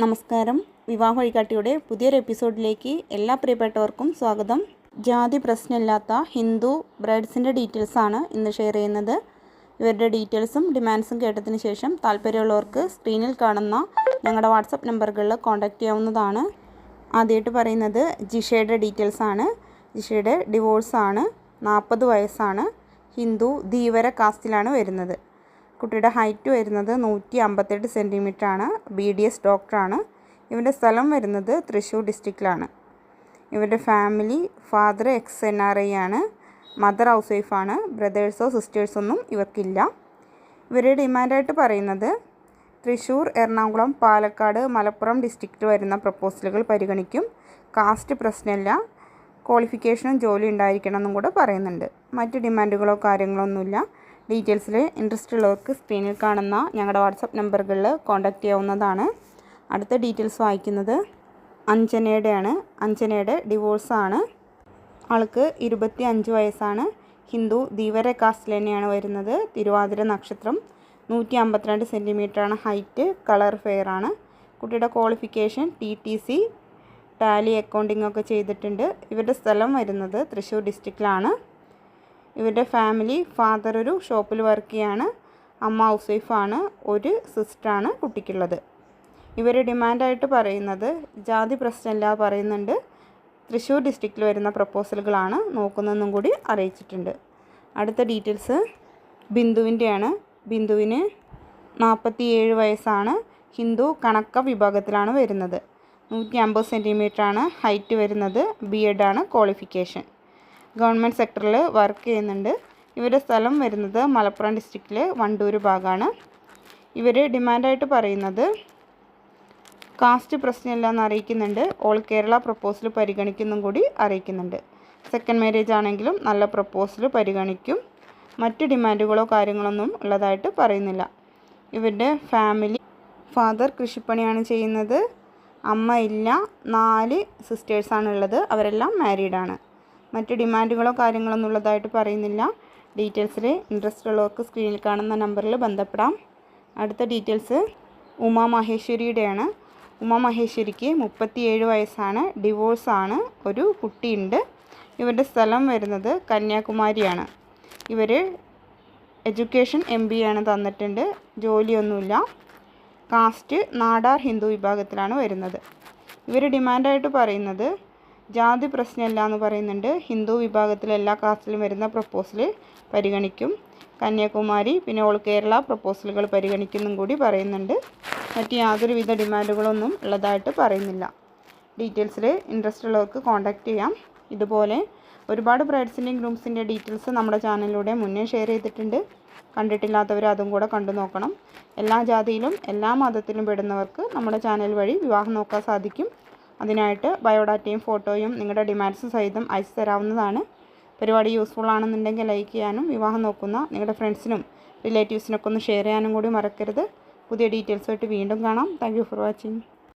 നമസ്കാരം. വിവാഹ വഴികാട്ടിയുടെ പുതിയൊരു എപ്പിസോഡിലേക്ക് എല്ലാ പ്രിയപ്പെട്ടവർക്കും സ്വാഗതം. ജാതി പ്രശ്നമില്ലാത്ത ഹിന്ദു ബ്രൈഡ്സിന്റെ ഡീറ്റെയിൽസാണ് ഇന്ന് ഷെയർ ചെയ്യുന്നത്. ഇവരുടെ ഡീറ്റെയിൽസും ഡിമാൻഡ്സും കേട്ടതിന് ശേഷം താല്പര്യമുള്ളവർക്ക് സ്ക്രീനിൽ കാണുന്ന ഞങ്ങളുടെ വാട്സപ്പ് നമ്പറുകളിൽ കോൺടാക്റ്റ് ചെയ്യാവുന്നതാണ്. ആദ്യമായിട്ട് പറയുന്നത് ജിഷയുടെ ഡീറ്റെയിൽസാണ് ജിഷയുടെ ഡിവോഴ്സാണ് നാൽപ്പത് വയസ്സാണ്. ഹിന്ദു ധീവര കാസ്റ്റിലാണ് വരുന്നത്. കുട്ടിയുടെ ഹൈറ്റ് വരുന്നത് നൂറ്റി അമ്പത്തെട്ട് സെന്റിമീറ്റർ ആണ് ബി ഡി എസ് ഡോക്ടറാണ്. ഇവന്റെ സ്ഥലം വരുന്നത് തൃശ്ശൂർ ഡിസ്ട്രിക്റ്റിലാണ്. ഇവരുടെ family father ex N R I ആണ്. മദർ ഹൗസ് വൈഫാണ്. ബ്രദേഴ്സോ സിസ്റ്റേഴ്സൊന്നും ഇവർക്കില്ല. ഇവരുടെ ഡിമാൻഡായിട്ട് പറയുന്നത് തൃശ്ശൂർ എറണാകുളം പാലക്കാട് മലപ്പുറം ഡിസ്ട്രിക്റ്റ് വരുന്ന പ്രപ്പോസലുകൾ പരിഗണിക്കും. കാസ്റ്റ് പ്രശ്നമില്ല. ക്വാളിഫിക്കേഷനും ജോലി ഉണ്ടായിരിക്കണം എന്നും കൂടെ പറയുന്നുണ്ട്. മറ്റ് ഡിമാൻഡുകളോ കാര്യങ്ങളോ ഒന്നുമില്ല ഡീറ്റെയിൽസിൽ ഇൻട്രസ്റ്റ് ഉള്ളവർക്ക് സ്ക്രീനിൽ കാണുന്ന ഞങ്ങളുടെ വാട്സപ്പ് നമ്പറുകളിൽ കോൺടാക്റ്റ് ചെയ്യാവുന്നതാണ്. അടുത്ത ഡീറ്റെയിൽസ് വായിക്കുന്നത് അഞ്ജനയുടെയാണ്. അഞ്ജനയുടെ ഡിവോഴ്സാണ്. ആൾക്ക് ഇരുപത്തി അഞ്ച് വയസ്സാണ്. ഹിന്ദു ധീവര കാസ്റ്റിൽ തന്നെയാണ് വരുന്നത്. തിരുവാതിര നക്ഷത്രം നൂറ്റി അമ്പത്തിരണ്ട് സെന്റിമീറ്ററാണ് ഹൈറ്റ് കളർ ഫെയർ ആണ് കുട്ടിയുടെ qualification T T C Tally accounting ഒക്കെ ചെയ്തിട്ടുണ്ട്. ഇവരുടെ സ്ഥലം വരുന്നത് തൃശ്ശൂർ ഡിസ്ട്രിക്റ്റിലാണ്. ഇവരുടെ ഫാമിലി ഫാദർ ഒരു ഷോപ്പിൽ വർക്ക് ചെയ്യാണ്. അമ്മ ഹൗസ് വൈഫാണ് ഒരു സിസ്റ്ററാണ് കുട്ടിക്കുള്ളത്. ഇവർ ഡിമാൻഡായിട്ട് പറയുന്നത് ജാതി പ്രശ്നമില്ല പറയുന്നുണ്ട്. തൃശ്ശൂർ ഡിസ്ട്രിക്റ്റിൽ വരുന്ന പ്രപ്പോസലുകളാണ് നോക്കുന്നതെന്നും കൂടി അറിയിച്ചിട്ടുണ്ട്. അടുത്ത ഡീറ്റെയിൽസ് ബിന്ദുവിന്റെയാണ്. ബിന്ദുവിന് നാൽപ്പത്തി ഏഴ് വയസ്സാണ്. ഹിന്ദു കണക്ക വിഭാഗത്തിലാണ് വരുന്നത്. നൂറ്റി അമ്പത് സെന്റിമീറ്ററാണ് ഹൈറ്റ് വരുന്നത്. ബി എഡാണ് ക്വാളിഫിക്കേഷൻ ഗവൺമെന്റ് സെക്ടറിൽ വർക്ക് ചെയ്യുന്നുണ്ട്. ഇവരുടെ സ്ഥലം വരുന്നത് മലപ്പുറം ഡിസ്ട്രിക്റ്റിലെ വണ്ടൂർ ഭാഗമാണ് ഇവർ ഡിമാൻഡായിട്ട് പറയുന്നത് കാസ്റ്റ് പ്രശ്നമില്ല എന്ന് അറിയിക്കുന്നുണ്ട്. ഓൾ കേരള പ്രപ്പോസൽ പരിഗണിക്കുന്നും കൂടി അറിയിക്കുന്നുണ്ട്. സെക്കൻഡ് മാരേജ് ആണെങ്കിലും നല്ല പ്രപ്പോസൽ പരിഗണിക്കും. മറ്റ് ഡിമാൻഡുകളോ കാര്യങ്ങളൊന്നും ഉള്ളതായിട്ട് പറയുന്നില്ല. ഇവരുടെ ഫാമിലി ഫാദർ കൃഷിപ്പണിയാണ് ചെയ്യുന്നത്. അമ്മ ഇല്ല. നാല് സിസ്റ്റേഴ്സാണുള്ളത് അവരെല്ലാം മാരീഡാണ്. മറ്റ് ഡിമാൻഡുകളോ കാര്യങ്ങളോ ഉള്ളതായിട്ട് പറയുന്നില്ല. ഡീറ്റെയിൽസിൽ ഇൻട്രസ്റ്റ് ഉള്ളവർക്ക് സ്ക്രീനിൽ കാണുന്ന നമ്പറിൽ ബന്ധപ്പെടാം. അടുത്ത ഡീറ്റെയിൽസ് ഉമാ മഹേശ്വരിയുടെയാണ്. ഉമാ മഹേശ്വരിക്ക് മുപ്പത്തിയേഴ് വയസ്സാണ്. ഡിവോഴ്സാണ് ഒരു കുട്ടിയുണ്ട്. ഇവരുടെ സ്ഥലം വരുന്നത് കന്യാകുമാരിയാണ്. ഇവർ എഡ്യൂക്കേഷൻ എം ബി ആണ് തന്നിട്ടുണ്ട്. ജോലിയൊന്നുമില്ല. കാസ്റ്റ് നാടാർ ഹിന്ദു വിഭാഗത്തിലാണ് വരുന്നത്. ഇവർ ഡിമാൻഡായിട്ട് പറയുന്നത് ജാതി പ്രശ്നമില്ല എന്ന് പറയുന്നുണ്ട്. ഹിന്ദു വിഭാഗത്തിലെ എല്ലാ കാസ്റ്റിലും വരുന്ന പ്രപ്പോസൽ പരിഗണിക്കും. കന്യാകുമാരി പിന്നെ ഓൾ കേരള പ്രപ്പോസലുകൾ പരിഗണിക്കുന്നും കൂടി പറയുന്നുണ്ട്. മറ്റ് യാതൊരുവിധ ഡിമാൻഡുകളൊന്നും ഉള്ളതായിട്ട് പറയുന്നില്ല. ഡീറ്റെയിൽസിൽ ഇൻട്രസ്റ്റ് ഉള്ളവർക്ക് കോൺടാക്റ്റ് ചെയ്യാം. ഇതുപോലെ ഒരുപാട് ബ്രൈഡ്സിന്റെയും ഗ്രൂംസിന്റെ ഡീറ്റെയിൽസ് നമ്മുടെ ചാനലിലൂടെ മുന്നേ ഷെയർ ചെയ്തിട്ടുണ്ട്. കണ്ടിട്ടില്ലാത്തവർ അതും കൂടെ കണ്ടു നോക്കണം. എല്ലാ ജാതിയിലും എല്ലാ മതത്തിലും പെടുന്നവർക്ക് നമ്മുടെ ചാനൽ വഴി വിവാഹം നോക്കാൻ സാധിക്കും. അതിനായിട്ട് ബയോഡാറ്റയും ഫോട്ടോയും നിങ്ങളുടെ ഡിമാൻഡ്സ് സഹിതം അയച്ചു തരാവുന്നതാണ്. പരിപാടി യൂസ്ഫുൾ ആണെന്നുണ്ടെങ്കിൽ ലൈക്ക് ചെയ്യാനും വിവാഹം നോക്കുന്ന നിങ്ങളുടെ ഫ്രണ്ട്സിനും റിലേറ്റീവ്സിനൊക്കെ ഒന്ന് ഷെയർ ചെയ്യാനും കൂടി മറക്കരുത്. പുതിയ ഡീറ്റെയിൽസുമായിട്ട് വീണ്ടും കാണാം. Thank for watching